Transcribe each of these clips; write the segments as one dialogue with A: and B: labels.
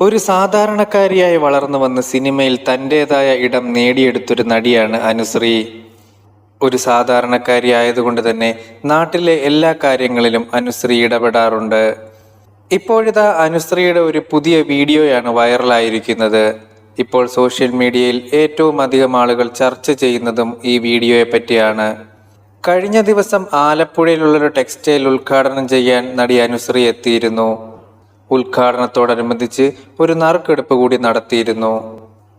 A: ഒരു സാധാരണക്കാരിയായി വളർന്നു വന്ന് സിനിമയിൽ തന്റെതായ ഇടം നേടിയെടുത്തൊരു നടിയാണ് അനുശ്രീ. ഒരു സാധാരണക്കാരി ആയതുകൊണ്ട് തന്നെ നാട്ടിലെ എല്ലാ കാര്യങ്ങളിലും അനുശ്രീ ഇടപെടാറുണ്ട്. ഇപ്പോഴിതാ അനുശ്രീയുടെ ഒരു പുതിയ വീഡിയോയാണ് വൈറലായിരിക്കുന്നത്. ഇപ്പോൾ സോഷ്യൽ മീഡിയയിൽ ഏറ്റവും അധികം ആളുകൾ ചർച്ച ചെയ്യുന്നതും ഈ വീഡിയോയെ പറ്റിയാണ്. കഴിഞ്ഞ ദിവസം ആലപ്പുഴയിലുള്ളൊരു ടെക്സ്റ്റൈൽ ഉദ്ഘാടനം ചെയ്യാൻ നടി അനുശ്രീ എത്തിയിരുന്നു. ഉദ്ഘാടനത്തോടനുബന്ധിച്ച് ഒരു നറുക്കെടുപ്പ് കൂടി നടത്തിയിരുന്നു.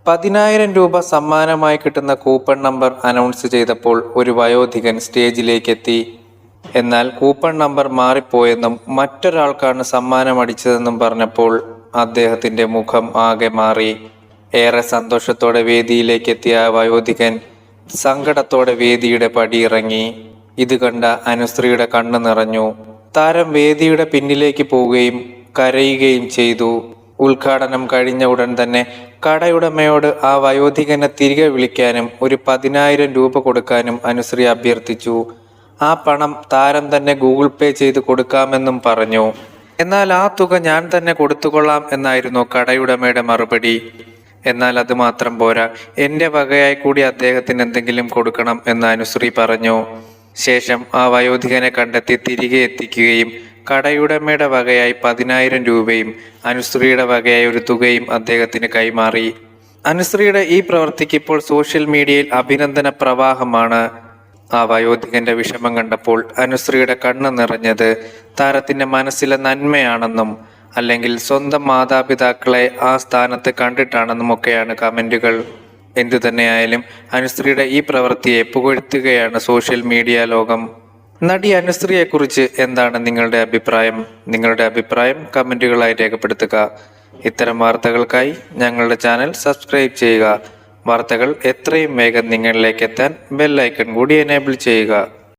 A: പതിനായിരം രൂപ സമ്മാനമായി കിട്ടുന്ന കൂപ്പൺ നമ്പർ അനൗൺസ് ചെയ്തപ്പോൾ ഒരു വയോധികൻ സ്റ്റേജിലേക്കെത്തി. എന്നാൽ കൂപ്പൺ നമ്പർ മാറിപ്പോയെന്നും മറ്റൊരാൾക്കാണ് സമ്മാനം അടിച്ചതെന്നും പറഞ്ഞപ്പോൾ അദ്ദേഹത്തിന്റെ മുഖം ആകെ മാറി. ഏറെ സന്തോഷത്തോടെ വേദിയിലേക്ക് എത്തിയ ആ വയോധികൻ സങ്കടത്തോടെ വേദിയുടെ പടിയിറങ്ങി ഇത് കണ്ട അനുശ്രീയുടെ കണ്ണു നിറഞ്ഞു. താരം വേദിയുടെ പിന്നിലേക്ക് പോവുകയും കരയുകയും ചെയ്തു. ഉദ്ഘാടനം കഴിഞ്ഞ ഉടൻ തന്നെ കടയുടമയോട് ആ വയോധികനെ തിരികെ വിളിക്കാനും ഒരു പതിനായിരം രൂപ കൊടുക്കാനും അനുശ്രീ അഭ്യർത്ഥിച്ചു. ആ പണം താരം തന്നെ ഗൂഗിൾ പേ ചെയ്ത് കൊടുക്കാമെന്നും പറഞ്ഞു. എന്നാൽ ആ തുക ഞാൻ തന്നെ കൊടുത്തുകൊള്ളാം എന്നായിരുന്നു കടയുടമയുടെ മറുപടി. എന്നാൽ അത് മാത്രം പോരാ എന്റെ വകയായി കൂടി അദ്ദേഹത്തിന് എന്തെങ്കിലും കൊടുക്കണം എന്ന് അനുശ്രീ പറഞ്ഞു. ശേഷം ആ വയോധികനെ കണ്ടെത്തി തിരികെ എത്തിക്കുകയും കടയുടമയുടെ വകയായി പതിനായിരം രൂപയും അനുശ്രീയുടെ വകയായി ഒരു തുകയും അദ്ദേഹത്തിന് കൈമാറി. അനുശ്രീയുടെ ഈ പ്രവൃത്തിക്ക് ഇപ്പോൾ സോഷ്യൽ മീഡിയയിൽ അഭിനന്ദന പ്രവാഹമാണ്. ആ വയോധികന്റെ വിഷമം കണ്ടപ്പോൾ അനുശ്രീയുടെ കണ്ണ് നിറഞ്ഞത് താരത്തിന്റെ മനസ്സിലെ നന്മയാണെന്നും അല്ലെങ്കിൽ സ്വന്തം മാതാപിതാക്കളെ ആ സ്ഥാനത്ത് കണ്ടിട്ടാണെന്നും ഒക്കെയാണ് കമന്റുകൾ. എന്തു തന്നെയായാലും അനുശ്രീയുടെ ഈ പ്രവൃത്തിയെ പുകഴ്ത്തുകയാണ് സോഷ്യൽ മീഡിയ ലോകം. നടി അനുശ്രീയെക്കുറിച്ച് എന്താണ് നിങ്ങളുടെ അഭിപ്രായം? നിങ്ങളുടെ അഭിപ്രായം കമന്റുകളായി രേഖപ്പെടുത്തുക. ഇത്തരം വാർത്തകൾക്കായി ഞങ്ങളുടെ ചാനൽ സബ്സ്ക്രൈബ് ചെയ്യുക. വാർത്തകൾ എത്രയും വേഗം നിങ്ങളിലേക്ക് എത്താൻ ബെല്ലൈക്കൺ കൂടി എനേബിൾ ചെയ്യുക.